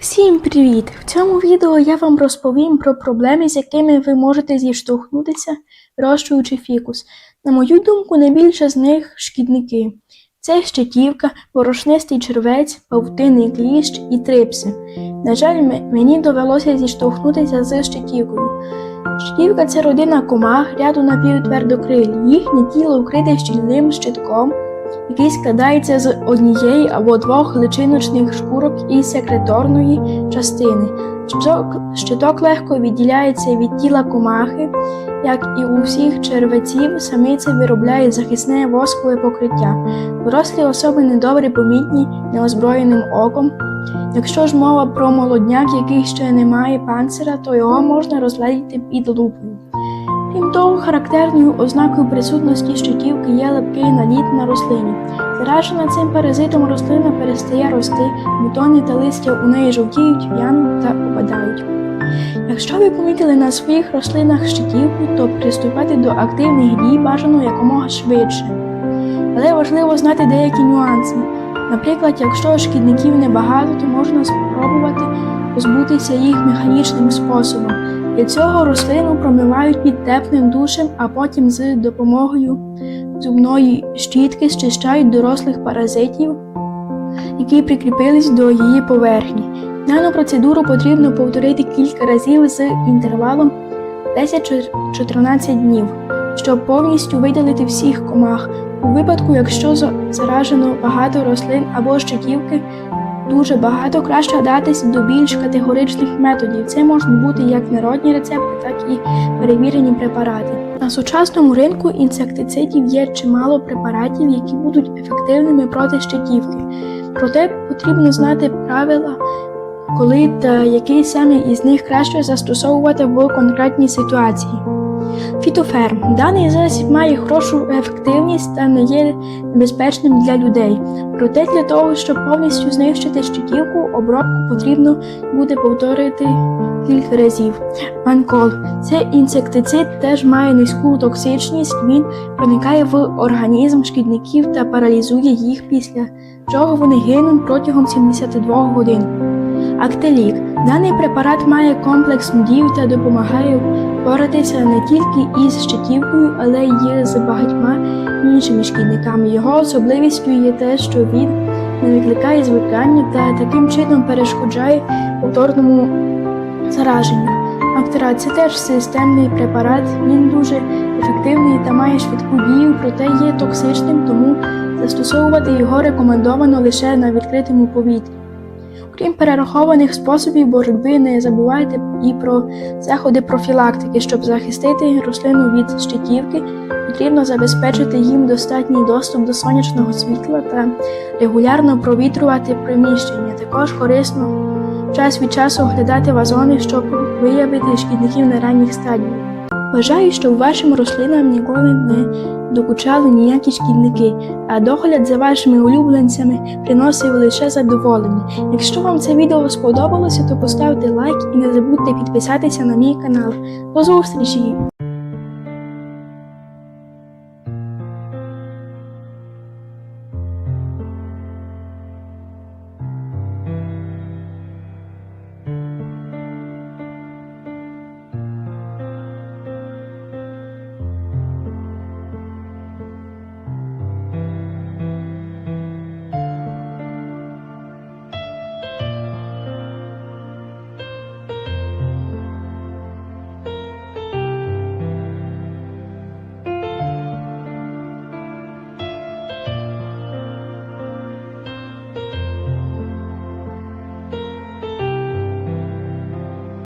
Всім привіт! В цьому відео я вам розповім про проблеми, з якими ви можете зіштовхнутися, вирощуючи фікус. На мою думку, найбільше з них шкідники. Це щитівка, борошнистий червець, павутинний кліщ і трипси. На жаль, мені довелося зіштовхнутися з щитівкою. Щитівка це родина комах ряду напівтвердокрилі. Їхнє тіло вкрите щільним щитком, який складається з однієї або двох личиночних шкурок і секреторної частини. Щиток, легко відділяється від тіла комахи, як і у всіх червеців, самиця виробляє захисне воскове покриття. Дорослі особи недобре помітні неозброєним оком. Якщо ж мова про молодняк, який ще не має панцира, то його можна розглядіти під лупою. Крім того, характерною ознакою присутності щитівки є липкий наліт на рослині. Заражена цим паразитом рослина перестає рости, бутони та листя у неї жовтіють, в'януть та опадають. Якщо ви помітили на своїх рослинах щитівку, то приступати до активних дій бажано якомога швидше. Але важливо знати деякі нюанси. Наприклад, якщо шкідників небагато, то можна спробувати позбутися їх механічним способом. Для цього рослину промивають під теплим душем, а потім з допомогою зубної щітки щищають дорослих паразитів, які прикріпились до її поверхні. Дану процедуру потрібно повторити кілька разів з інтервалом 10-14 днів, щоб повністю видалити всіх комах. У випадку, якщо заражено багато рослин або щитівки, дуже багато краще вдатися до більш категоричних методів. Це можуть бути як народні рецепти, так і перевірені препарати. На сучасному ринку інсектицидів є чимало препаратів, які будуть ефективними проти щитівки. Проте потрібно знати правила, коли та який саме із них краще застосовувати в конкретній ситуації. Фітоферм. Даний засіб має хорошу ефективність та не є небезпечним для людей. Проте для того, щоб повністю знищити щитівку, обробку потрібно буде повторити кілька разів. Манкол це інсектицид теж має низьку токсичність. Він проникає в організм шкідників та паралізує їх після чого вони гинуть протягом 72 годин. Актелік. Даний препарат має комплексну дію та допомагає боротися не тільки із щитівкою, але й з багатьма іншими шкідниками. Його особливістю є те, що він не викликає звикання та таким чином перешкоджає повторному зараженню. Актера це теж системний препарат, він дуже ефективний та має швидку дію, проте є токсичним, тому застосовувати його рекомендовано лише на відкритому повітрі. Крім перерахованих способів боротьби, не забувайте і про заходи профілактики, щоб захистити рослину від щитівки, потрібно забезпечити їм достатній доступ до сонячного світла та регулярно провітрювати приміщення. Також корисно час від часу оглядати вазони, щоб виявити шкідників на ранніх стадіях. Вважаю, що вашим рослинам ніколи не докучали ніякі шкідники, а догляд за вашими улюбленцями приносив лише задоволення. Якщо вам це відео сподобалося, то поставте лайк і не забудьте підписатися на мій канал. До зустрічі!